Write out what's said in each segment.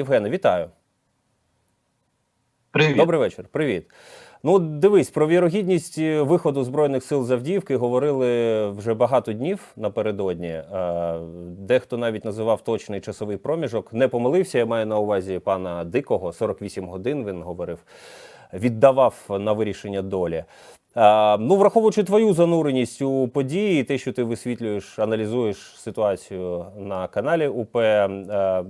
Євгене, вітаю. Привіт. Добрий вечір. Привіт. Ну, дивись, про вірогідність е, виходу збройних сил з Авдіївки говорили вже багато днів напередодні. Е, Дехто навіть називав точний часовий проміжок. Не помилився. Я маю на увазі пана Дикого. 48 годин він говорив, віддавав на вирішення долі. Е, Ну, враховуючи твою зануреність у події, те, що ти висвітлюєш, аналізуєш ситуацію на каналі УП, е,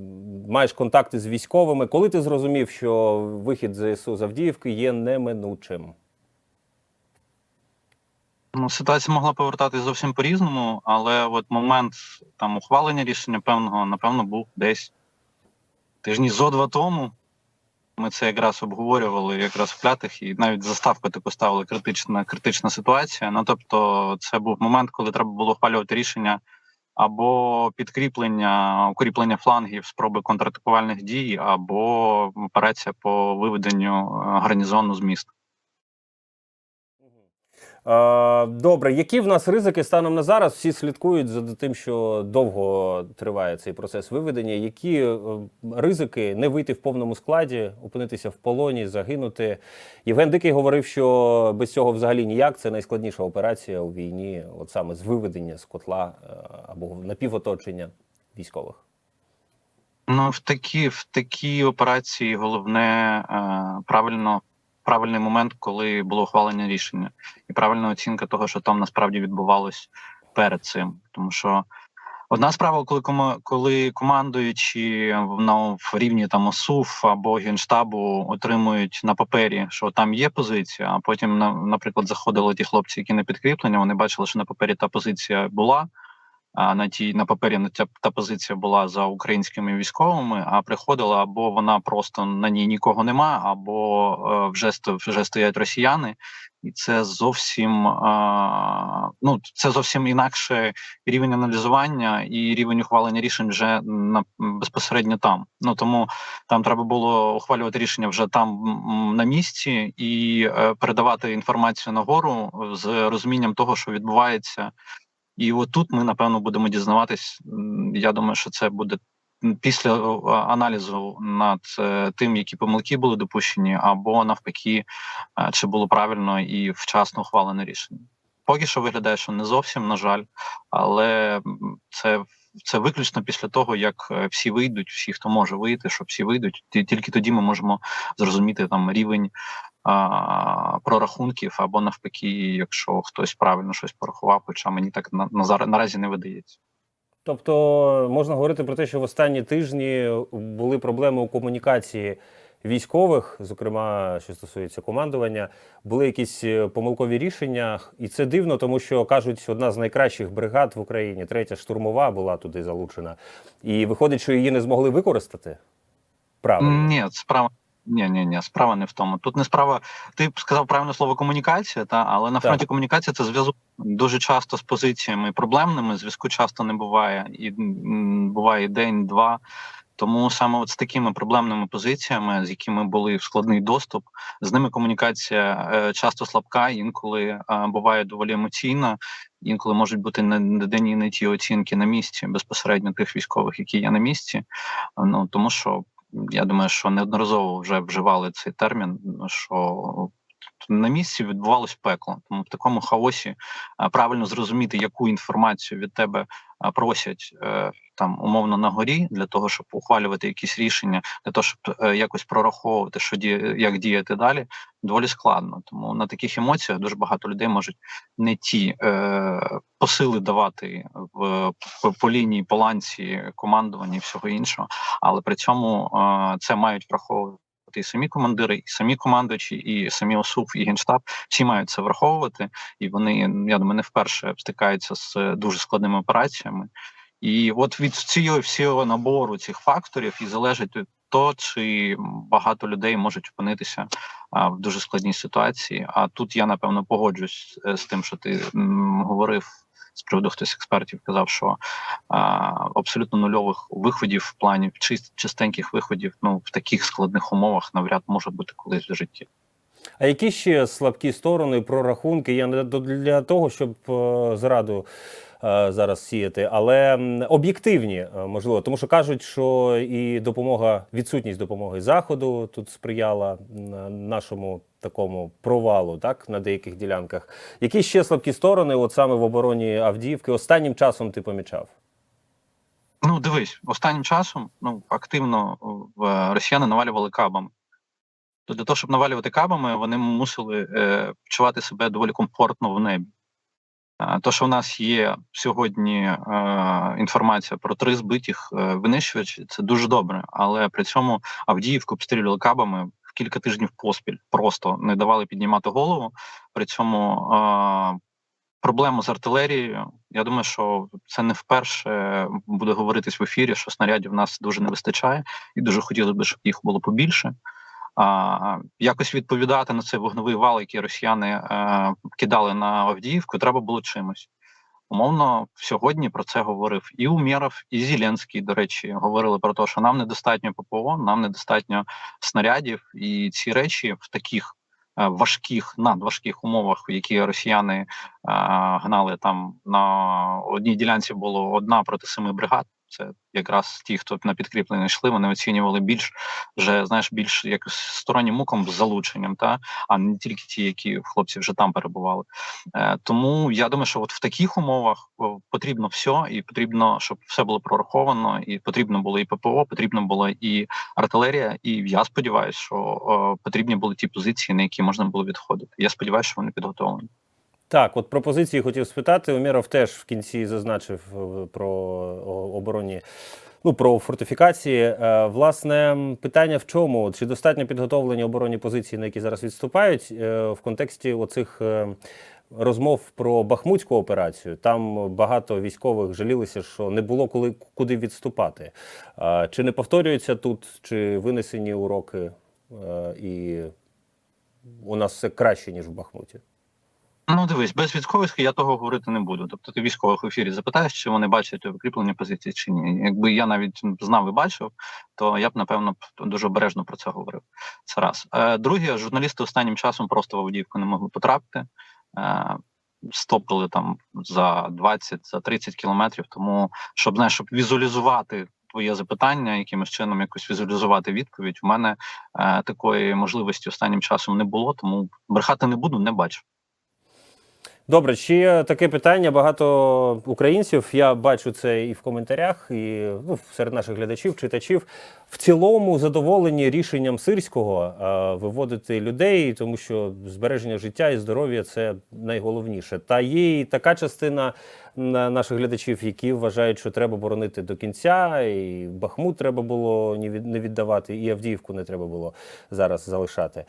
маєш контакти з військовими. Коли ти зрозумів, що вихід ЗСУ з Авдіївки є неминучим? Ну, ситуація могла повертатись зовсім по-різному, але от момент там ухвалення рішення певного, напевно, був десь тижні зо два тому. Ми це якраз обговорювали якраз в клятих, і навіть заставку ти поставили критична критична ситуація. Ну тобто, це був момент, коли треба було ухвалювати рішення або підкріплення, укріплення флангів, спроби контратакувальних дій, або операція по виведенню е, гарнізону з міста. Е, Добре, які в нас ризики станом на зараз? Всі слідкують за тим, що довго триває цей процес виведення. Які е, ризики не вийти в повному складі, опинитися в полоні, загинути? Євген Дикий говорив, що без цього взагалі ніяк. Це найскладніша операція у війні, от саме з виведення з котла е, або напівоточення військових. Ну, в такі, в такі операції головне е, правильно, правильний момент, коли було ухвалення рішення, і правильна оцінка того, що там насправді відбувалось перед цим. Тому що одна справа, коли коли командуючі на, в рівні там ОСУФ або генштабу отримують на папері, що там є позиція, а потім, на- наприклад, заходили ті хлопці, які не підкріплення, вони бачили, що на папері та позиція була. А на тій на папері на ця та позиція була за українськими військовими, а приходила або вона просто на ній нікого нема, або е, вже вже стоять росіяни, і це зовсім е, ну це зовсім інакше рівень аналізування і рівень ухвалення рішень вже на безпосередньо там. Ну тому там треба було ухвалювати рішення вже там на місці і е, передавати інформацію нагору з розумінням того, що відбувається. І отут ми напевно будемо дізнаватись. Я думаю, що це буде після аналізу над е, тим, які помилки були допущені, або навпаки, е, чи було правильно і вчасно ухвалене рішення. Поки що виглядає, що не зовсім, на жаль, але це. Це виключно після того, як е, всі вийдуть, всі, хто може вийти, що всі вийдуть, тільки тоді ми можемо зрозуміти там рівень а, прорахунків, або навпаки, якщо хтось правильно щось порахував, хоча мені так на, на наразі не видається. Тобто можна говорити про те, що в останні тижні були проблеми у комунікації військових, зокрема, що стосується командування, були якісь е, помилкові рішення, і це дивно, тому що кажуть, одна з найкращих бригад в Україні, третя штурмова, була туди залучена, і виходить, що її не змогли використати. Правильно. Ні, справа. Ні, ні, ні, справа не в тому. Тут не справа. Ти б сказав правильне слово комунікація, та але на Так. фронті комунікація це зв'язок дуже часто з позиціями проблемними. Зв'язку часто не буває, і буває день-два. Тому саме от з такими проблемними позиціями, з якими були в складний доступ, з ними комунікація е, часто слабка, інколи е, буває доволі емоційна, інколи можуть бути не, не ті оцінки на місці безпосередньо тих військових, які є на місці. Ну тому що я думаю, що неодноразово вже вживали цей термін, що на місці відбувалось пекло. Тому в такому хаосі правильно зрозуміти, яку інформацію від тебе просять е, там умовно на горі, для того, щоб ухвалювати якісь рішення, для того, щоб е, якось прораховувати, що діє, як діяти далі, доволі складно. Тому на таких емоціях дуже багато людей можуть не ті е, посили давати в по, по лінії, по ланці командування і всього іншого, але при цьому е, це мають враховувати. І самі командири, і самі командувачі, і самі ОСУФ, і генштаб всі мають це враховувати, і вони я думаю, не вперше стикаються з е, дуже складними операціями. І от від цього всього набору цих факторів і залежить від то, чи багато людей можуть опинитися в дуже складній ситуації. А тут я напевно погоджуюсь е, з тим, що ти говорив з приводу хтось експертів казав, що а, абсолютно нульових виходів в плані чист, чистеньких виходів ну в таких складних умовах навряд може бути колись в житті. А які ще слабкі сторони, прорахунки? Я не для того, щоб е, зраду е, зараз сіяти, але об'єктивні, е, можливо, тому що кажуть, що і допомога, відсутність допомоги заходу тут сприяла нашому такому провалу, так на деяких ділянках. Які ще слабкі сторони, от саме в обороні Авдіївки, останнім часом ти помічав? Ну, дивись, останнім часом ну, активно в росіяни навалювали кабами. То для того, щоб навалювати кабами, вони мусили е, почувати себе доволі комфортно в небі. Е, то, що в нас є сьогодні е, інформація про три збитих е, винищувачі, це дуже добре. Але при цьому Авдіївку обстрілювали кабами кілька тижнів поспіль, просто не давали піднімати голову. При цьому проблему з артилерією. Я думаю, що це не вперше буде говоритись в ефірі, що снарядів нас дуже не вистачає, і дуже хотілося б, щоб їх було побільше. А, якось відповідати на цей вогневий вал, який росіяни е, кидали на Авдіївку, треба було чимось. Умовно, сьогодні про це говорив і Умєров, і Зеленський, до речі, говорили про те, що нам недостатньо ППО, нам недостатньо снарядів, і ці речі в таких е, важких, надважких умовах, які росіяни е, гнали там на одній ділянці було одна проти семи бригад. Це якраз ті, хто на підкріплення йшли, вони оцінювали більш вже знаєш, більш як стороннім муком з залученням, та а не тільки ті, які хлопці вже там перебували. Е, тому я думаю, що от в таких умовах потрібно все, і потрібно, щоб все було прораховано, і потрібно було і ППО, потрібно було і артилерія. І я сподіваюся, що о, потрібні були ті позиції, на які можна було відходити. Я сподіваюся, що вони підготовлені. Так, от пропозиції хотів спитати. Уміров теж в кінці зазначив е, про оборонні. Ну, про фортифікації. Е, Власне, питання в чому? Чи достатньо підготовлені оборонні позиції, на які зараз відступають, е, в контексті оцих розмов про Бахмутську операцію? Там багато військових жалілися, що не було коли куди відступати. Чи не повторюється тут, чи винесені уроки, і у нас все краще, ніж в Бахмуті? Ну, дивись, без військових я того говорити не буду. Тобто ти військових в ефірі запитаєш, чи вони бачать викріплені позиції чи ні. Якби я навіть знав і бачив, то я б напевно дуже обережно про це говорив. Це раз. Е, друге, журналісти останнім часом просто в Авдіївку не могли потрапити. Е, стопили там за 20 за 30 кілометрів. Тому щоб знаєш, щоб візуалізувати твоє запитання, якимось чином якось візуалізувати відповідь. У мене е, такої можливості останнім часом не було, тому брехати не буду, не бачу. Добре, чи таке питання. Багато українців. Я бачу це і в коментарях, і ну, серед наших глядачів, читачів. В цілому задоволені рішенням сирського е, виводити людей, тому що збереження життя і здоров'я це найголовніше. Та є і така частина наших глядачів, які вважають, що треба боронити до кінця, і Бахмут треба було не віддавати, і Авдіївку не треба було зараз залишати.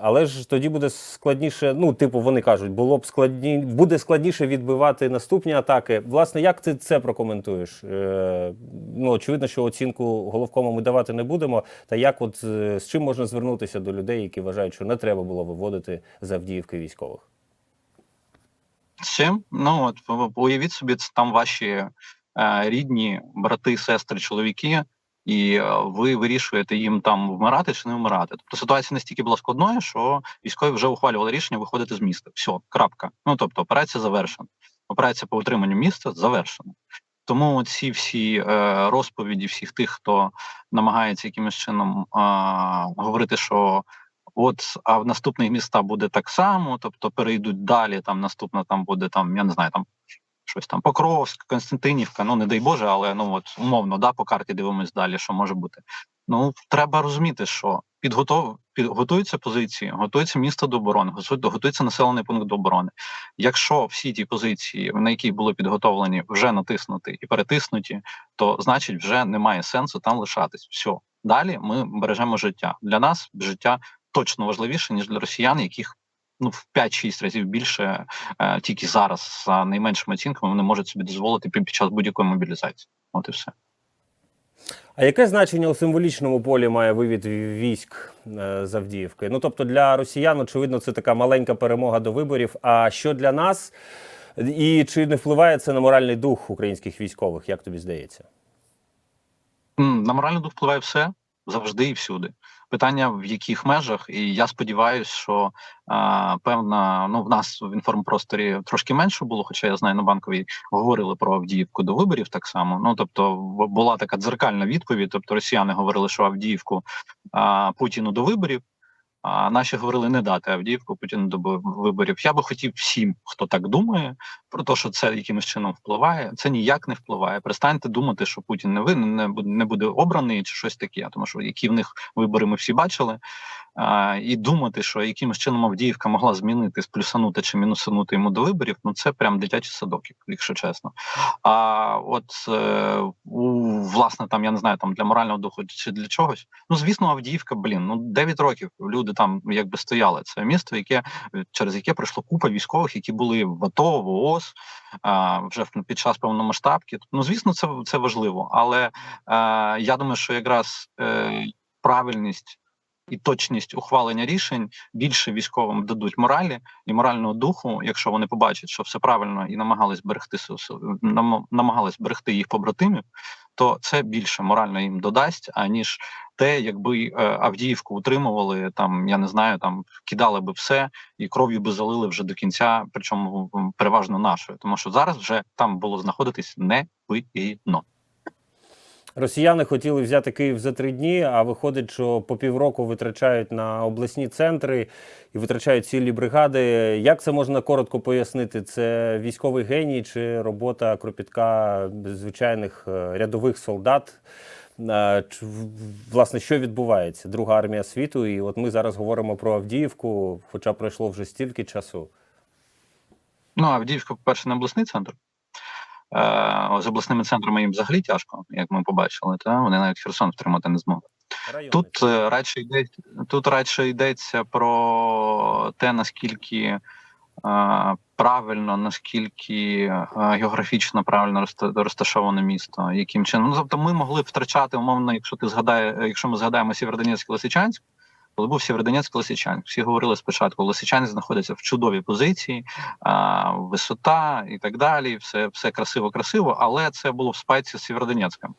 Але ж тоді буде складніше. Ну, типу, вони кажуть, було б складні, буде складніше відбивати наступні атаки. Власне, як ти це прокоментуєш? Е, ну, очевидно, що оцінку головкому ми давати не будемо. Та як, от е, з чим можна звернутися до людей, які вважають, що не треба було виводити з Авдіївки військових? Чим? Ну от уявіть собі, це там ваші е, рідні, брати, сестри, чоловіки, і е, ви вирішуєте їм там вмирати чи не вмирати. Тобто ситуація настільки була складною, що військові вже ухвалювали рішення виходити з міста. Все, крапка. Ну тобто, операція завершена. Операція по утриманню міста завершена. Тому ці всі е, розповіді всіх тих, хто намагається якимось чином е, говорити, що От, а в наступних міста буде так само, тобто перейдуть далі. Там наступна там буде там, я не знаю, там щось там Покровськ, Константинівка. Ну не дай Боже, але ну от умовно, да, по карті дивимось далі, що може бути. Ну треба розуміти, що підготов підготуються позиції, готується місто до оборони, готується- населений пункт до оборони. Якщо всі ті позиції, на які були підготовлені, вже натиснуті і перетиснуті, то значить вже немає сенсу там лишатись. Все далі ми бережемо життя. Для нас життя точно важливіше ніж для росіян, яких ну в 5-6 разів більше е, тільки зараз за найменшими оцінками вони можуть собі дозволити під час будь-якої мобілізації. От і все. А яке значення у символічному полі має вивід військ е, з Авдіївки? Ну тобто для росіян, очевидно, це така маленька перемога до виборів. А що для нас? І чи не впливає це на моральний дух українських військових? Як тобі здається? На моральний дух впливає все. завжди і всюди. Питання в яких межах, і я сподіваюся, що е, певна ну в нас в інформпросторі трошки менше було, хоча я знаю на банковій говорили про Авдіївку до виборів так само. Ну тобто, була така дзеркальна відповідь. Тобто, росіяни говорили, що Авдіївку е, Путіну до виборів. А наші говорили не дати Авдіївку Путіну до виборів. Я би хотів всім, хто так думає, про те, що це якимось чином впливає. Це ніяк не впливає. Перестаньте думати, що Путін не винен, не буде не буде обраний чи щось таке, тому що які в них вибори ми всі бачили. А, і думати, що якимось чином Авдіївка могла змінити, сплюсанути чи мінусанути йому до виборів, ну це прям дитячий садок, якщо чесно. А от е, у власне там я не знаю, там для морального духу чи для чогось. Ну звісно, Авдіївка, блін, ну 9 років люди там якби стояли. Це місто, яке через яке пройшло купа військових, які були в АТО, в ООС а, вже під час повномасштабки. Ну звісно, це це важливо, але а, я думаю, що якраз е, правильність. І точність ухвалення рішень більше військовим дадуть моралі і морального духу, якщо вони побачать, що все правильно і намагались берегти намагались берегти їх побратимів, то це більше морально їм додасть, аніж те, якби е, Авдіївку утримували там, я не знаю, там кидали би все і кров'ю би залили вже до кінця, причому переважно нашою, тому що зараз вже там було знаходитись невигідно. Росіяни хотіли взяти Київ за три дні, а виходить, що по півроку витрачають на обласні центри і витрачають цілі бригади. Як це можна коротко пояснити? Це військовий геній чи робота кропітка звичайних е, рядових солдат? Е, власне, що відбувається? Друга армія світу, і от ми зараз говоримо про Авдіївку, хоча пройшло вже стільки часу. Ну, Авдіївка, по-перше, не обласний центр. Е, з обласними центрами їм взагалі тяжко, як ми побачили. Та вони навіть Херсон втримати не змогли. Районний Тут е, радше йдеться тут радше йдеться про те, наскільки е, правильно, наскільки е, географічно правильно розта- розташоване місто, яким чином. Ну, тобто ми могли втрачати, умовно, якщо ти згадає, якщо ми згадаємо Сєвєродонецьк Лисичанськ, коли був Сєвєродонецьк Лисичанськ, всі говорили спочатку, Лисичанськ знаходиться в чудовій позиції, а, висота і так далі. Все, все красиво, красиво, але це було в спайці з Сєвєродонецьком.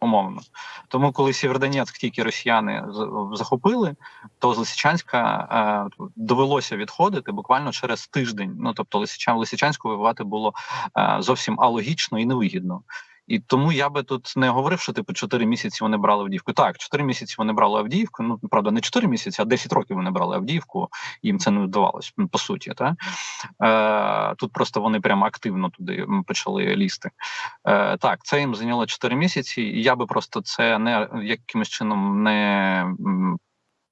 Умовно, тому коли Сєвєродонецьк тільки росіяни захопили, то з Лисичанська е, довелося відходити буквально через тиждень. Ну тобто, Лисичан Лисичанську воювати було е, зовсім алогічно і невигідно. І тому я би тут не говорив, що типу 4 місяці вони брали Авдіївку. Так, 4 місяці вони брали Авдіївку. Ну правда, не 4 місяці, а 10 років вони брали Авдіївку. Їм це не вдавалось по суті. Та? Е, тут просто вони прямо активно туди почали лізти. Е, так, це їм зайняло 4 місяці, і я би просто це не якимось чином не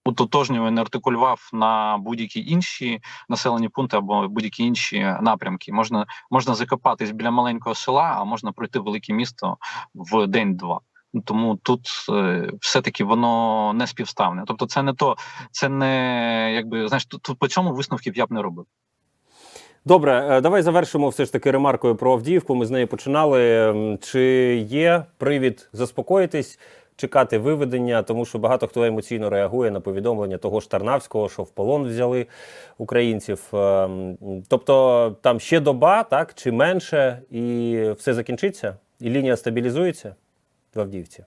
утотожнював, не артикулював на будь-які інші населені пункти або будь-які інші напрямки. Можна можна закопатись біля маленького села, а можна пройти велике місто в день-два. Тому тут е, все-таки воно не співставне. Тобто, це не то, це не якби знаєш, тут по цьому висновків я б не робив. Добре, е, давай завершимо все ж таки ремаркою про Авдіївку. Ми з неї починали. Чи є привід заспокоїтись, чекати виведення, тому що багато хто емоційно реагує на повідомлення того ж Тарнавського, що в полон взяли українців. Е, Тобто там ще доба, так чи менше, і все закінчиться, і лінія стабілізується в Авдіївці.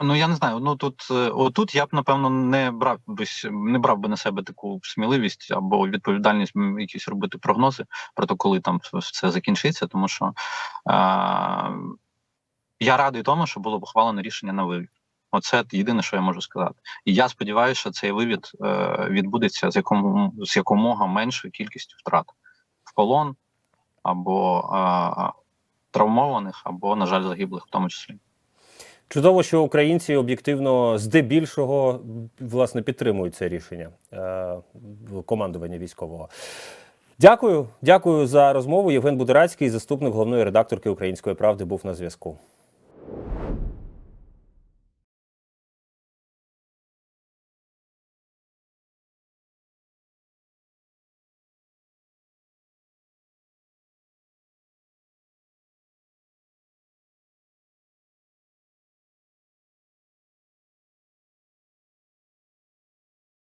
Ну я не знаю. Ну тут е, отут я б напевно не брав би не брав би на себе таку сміливість або відповідальність якісь робити прогнози про те, коли там все закінчиться, тому що е, я радий тому, що було ухвалене рішення на вивід. Оце єдине, що я можу сказати. І я сподіваюся, що цей вивід е, відбудеться з якому з якомога меншою кількістю втрат в полон або е, травмованих, або, на жаль, загиблих в тому числі. Чудово, що українці об'єктивно здебільшого власне підтримують це рішення е, командування військового. Дякую, дякую за розмову. Євген Будерацький, заступник головної редакторки Української правди, був на зв'язку.